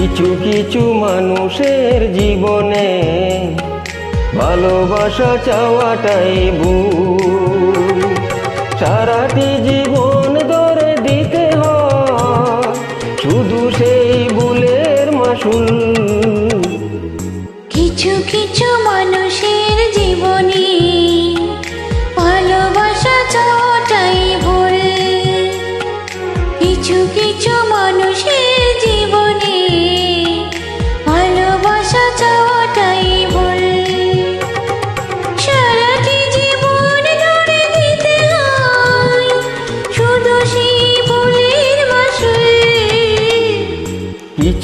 কিছু কিছু মানুষের জীবনে ভালোবাসা চাওয়াটাই ভুল। সারাটি জীবন ধরে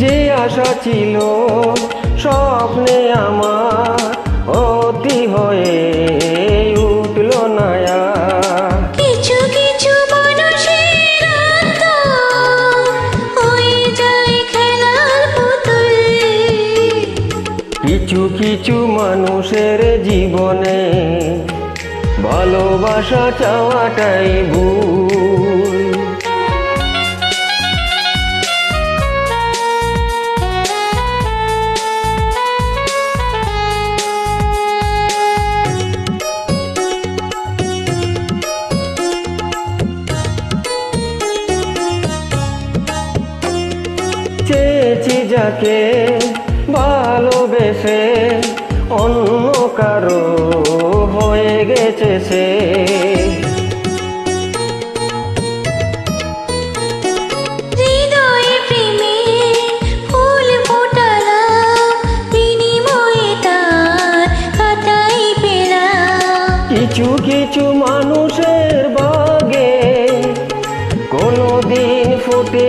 যে আশা ছিল স্বপ্নে আমার অতি হয়ে উঠল নায়া। কিছু কিছু কিছু কিছু মানুষের জীবনে ভালোবাসা চাওয়াটাই ভুল। যাকে ভালোবেসে অন্য কারও হয়ে গেছে সে। কিছু কিছু মানুষের বাগে কোনোদিন ফোটে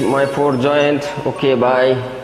my four joint. Okay, bye.